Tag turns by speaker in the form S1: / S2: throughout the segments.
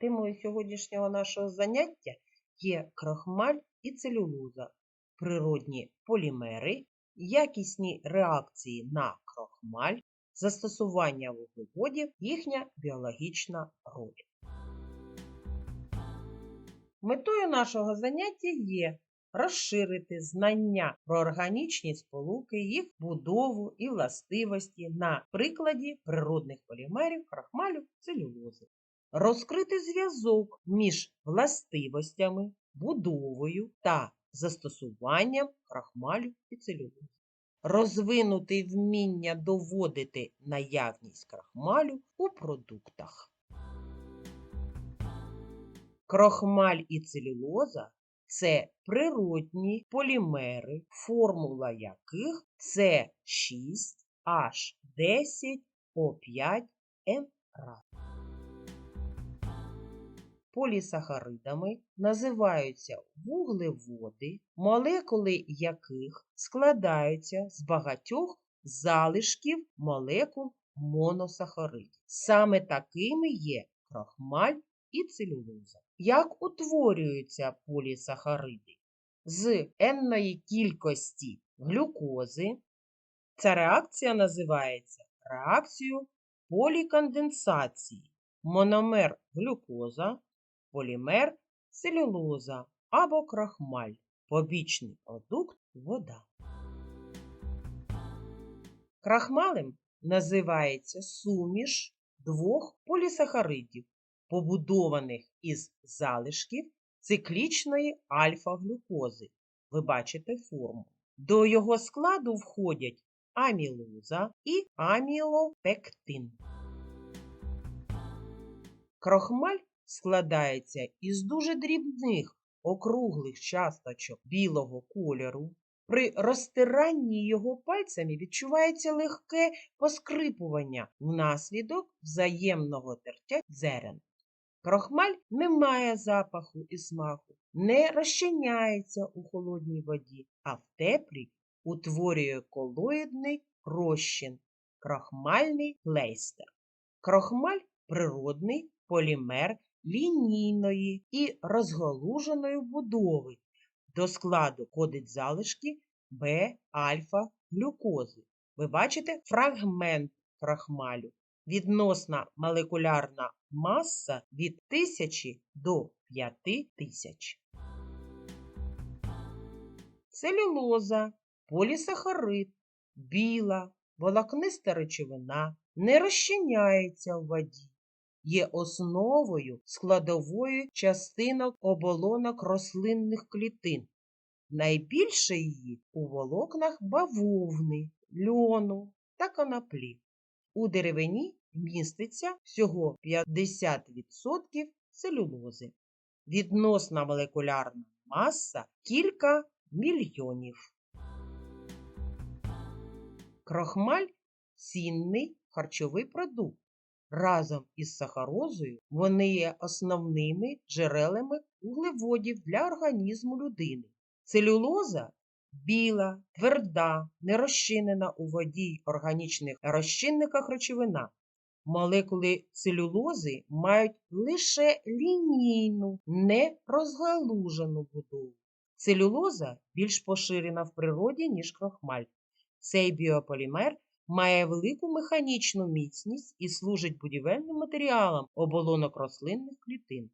S1: Темою сьогоднішнього нашого заняття є крохмаль і целюлоза, природні полімери, якісні реакції на крохмаль, застосування вуглеводів, їхня біологічна роль. Метою нашого заняття є розширити знання про органічні сполуки, їх будову і властивості на прикладі природних полімерів крахмалю целюлози, розкрити зв'язок між властивостями, будовою та застосуванням крахмалю і целюлози, розвинути вміння доводити наявність крахмалю у продуктах. Крохмаль і целюлоза це природні полімери, формула яких це 6H10O5N. Полісахаридами називаються вуглеводи, молекули яких складаються з багатьох залишків молекул моносахаридів. Саме такими є крохмаль і целюлоза. Як утворюються полісахариди? З енної кількості глюкози. Ця реакція називається реакцією поліконденсації. Мономер глюкоза, полімер целюлоза або крахмаль, побічний продукт вода. Крахмалем називається суміш двох полісахаридів, побудованих із залишків циклічної альфа-глюкози. Ви бачите форму. До його складу входять амілоза і амілопектин. Крохмаль складається із дуже дрібних округлих часточок білого кольору. При розтиранні його пальцями відчувається легке поскрипування внаслідок взаємного тертя зерен. Крохмаль не має запаху і смаку, не розчиняється у холодній воді, а в теплій утворює колоїдний розчин крохмальний плейстер. Крохмаль природний полімер лінійної і розгалуженої будови. До складу входить залишки Б-альфа-глюкози. Ви бачите фрагмент крахмалю. Відносна молекулярна маса від 1000 до 5000. Целюлоза, полісахарид, біла, волокниста речовина не розчиняється в воді. Є основою складової частинок оболонок рослинних клітин. Найбільше її у волокнах бавовни, льону та коноплі. У деревині міститься всього 50% целюлози. Відносна молекулярна маса кілька мільйонів. Крохмаль цінний харчовий продукт. Разом із сахарозою вони є основними джерелами вуглеводів для організму людини. Целюлоза біла, тверда, нерозчинена у воді органічних розчинниках речовина. Молекули целюлози мають лише лінійну, нерозгалужену будову. Целюлоза більш поширена в природі, ніж крохмаль. Цей біополімер має велику механічну міцність і служить будівельним матеріалом оболонок рослинних клітин.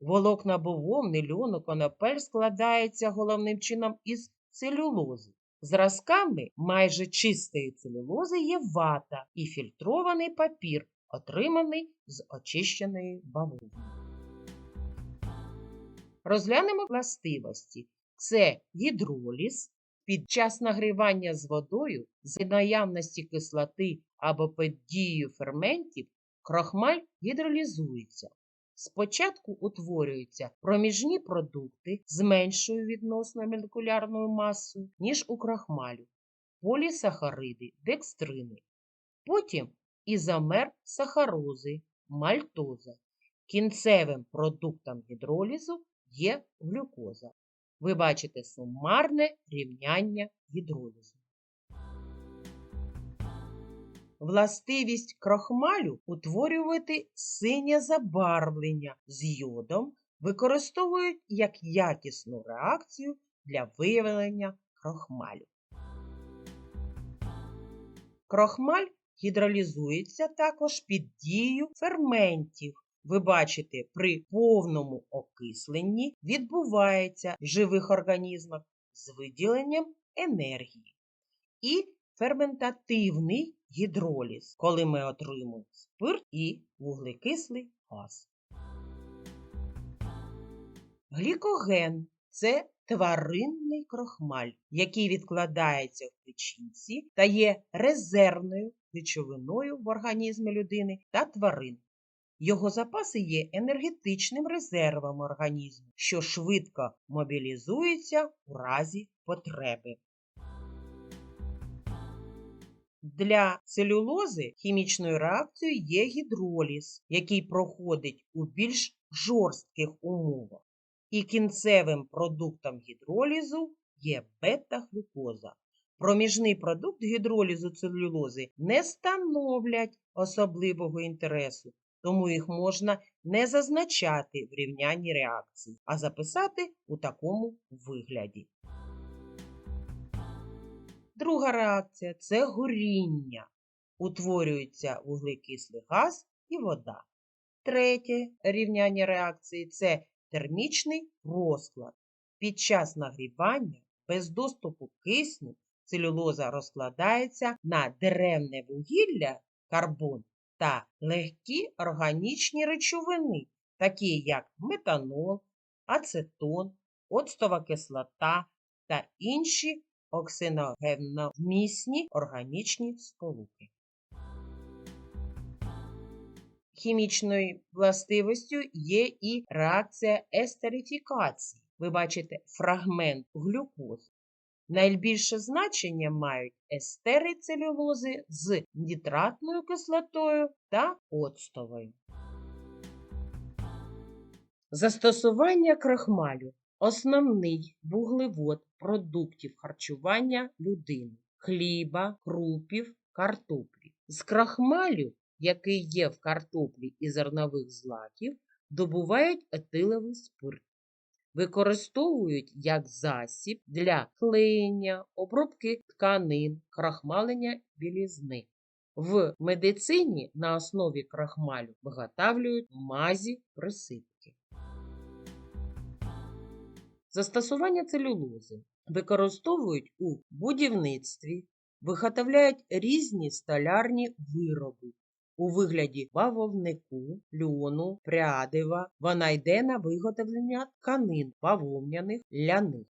S1: Волокна бововни, льону, конопель складається головним чином із целюлози. Зразками майже чистої целюлози є вата і фільтрований папір, отриманий з очищеної бавовни. Розглянемо властивості. Це гідроліз. Під час нагрівання з водою з наявності кислоти або під дією ферментів крохмаль гідролізується. Спочатку утворюються проміжні продукти з меншою відносною молекулярною масою, ніж у крахмалю, полісахариди, декстрини. Потім ізомер сахарози, мальтоза. Кінцевим продуктом гідролізу є глюкоза. Ви бачите сумарне рівняння гідролізу. властивість крохмалю утворювати синє забарвлення з йодом використовують як якісну реакцію для виявлення крохмалю. Крохмаль гідролізується також під дією ферментів. Ви бачите, при повному окисленні відбувається в живих організмах з виділенням енергії. І ферментативний гідроліз, коли ми отримуємо спирт і вуглекислий газ. Глікоген це тваринний крохмаль, який відкладається в печінці та є резервною речовиною в організмі людини та тварин. Його запаси є енергетичним резервом організму, що швидко мобілізується у разі потреби. Для целюлози хімічною реакцією є гідроліз, який проходить у більш жорстких умовах. І кінцевим продуктом гідролізу є бета-глюкоза. Проміжний продукт гідролізу целюлози не становлять особливого інтересу, тому їх можна не зазначати в рівнянні реакцій, а записати у такому вигляді. Друга реакція це горіння. Утворюється вуглекислий газ і вода. Третє рівняння реакції це термічний розклад. Під час нагрівання без доступу кисню целюлоза розкладається на деревне вугілля карбон та легкі органічні речовини, такі як метанол, ацетон, оцтова кислота та інші оксиногенновмісні органічні сполуки. Хімічною властивістю є і реакція естерифікації. Ви бачите фрагмент глюкози. Найбільше значення мають естери целюлози з нітратною кислотою та оцтовою. Застосування крахмалю основний вуглевод продуктів харчування людини, хліба, крупів, картоплі. З крахмалю, який є в картоплі і зернових злаків, добувають етиловий спирт. Використовують як засіб для клеєння, обробки тканин, крахмалення білізни. В медицині на основі крахмалю виготовлюють мазі присипки. Застосування целюлози використовують у будівництві, виготовляють різні столярні вироби у вигляді бавовнику, льону, прядива. Вона йде на виготовлення тканин бавовняних ляних.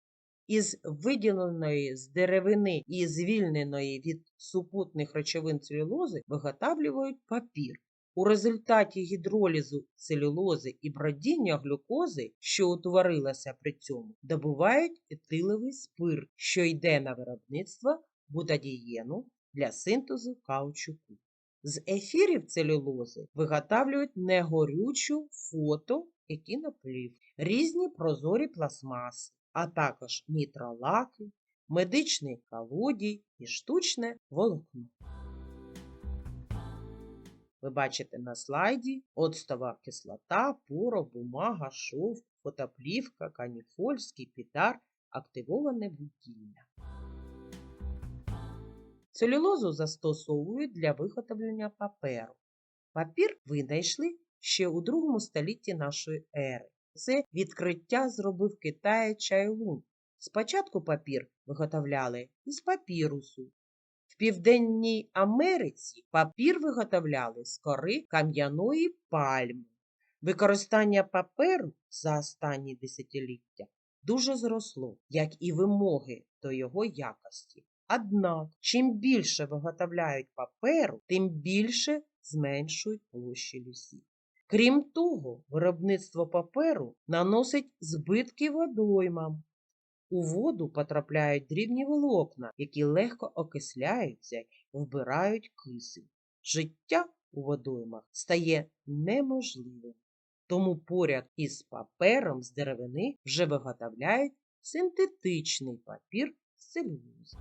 S1: Із виділеної з деревини і звільненої від супутних речовин целюлози виготовлюють папір. У результаті гідролізу целюлози і бродіння глюкози, що утворилася при цьому, добувають етиловий спирт, що йде на виробництво бутадієну для синтезу каучуку. З ефірів целюлози виготовлюють негорючу фото і кіноплів, різні прозорі пластмаси, а також нітролаки, медичний колодій і штучне волокно. Ви бачите на слайді оцтова кислота, порох, бумага, шов, фотоплівка, каніфоль, скіпідар, активоване вугілля. Целюлозу застосовують для виготовлення паперу. Папір винайшли ще у другому столітті нашої ери. Це відкриття зробив Китай Чайлун. Спочатку папір виготовляли із папірусу. В Південній Америці папір виготовляли з кори кам'яної пальми. Використання паперу за останні десятиліття дуже зросло, як і вимоги до його якості. Однак, чим більше виготовляють паперу, тим більше зменшують площі лісів. Крім того, виробництво паперу наносить збитки водоймам. У воду потрапляють дрібні волокна, які легко окисляються і вбирають кисень. Життя у водоймах стає неможливим. Тому поряд із папером з деревини вже виготовляють синтетичний папір з.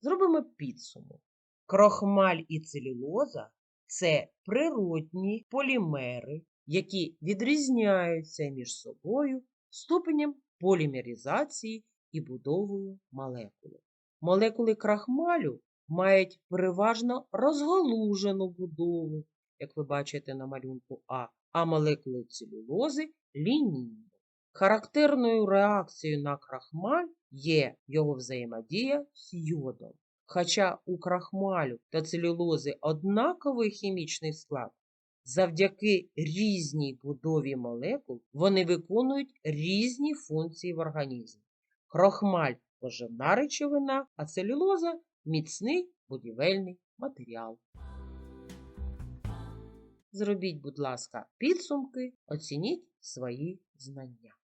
S1: Зробимо підсумок. Крохмаль і целюлоза це природні полімери, які відрізняються між собою ступенем полімеризації і будовою молекули. Молекули крахмалю мають переважно розгалужену будову, як ви бачите на малюнку А, а молекули целюлози лінійну. Характерною реакцією на крахмаль є його взаємодія з йодом. Хоча у крахмалю та целюлози однаковий хімічний склад, завдяки різній будові молекул вони виконують різні функції в організмі. Крохмаль поживна речовина, а целюлоза міцний будівельний матеріал. Зробіть, будь ласка, підсумки, оцініть свої знання.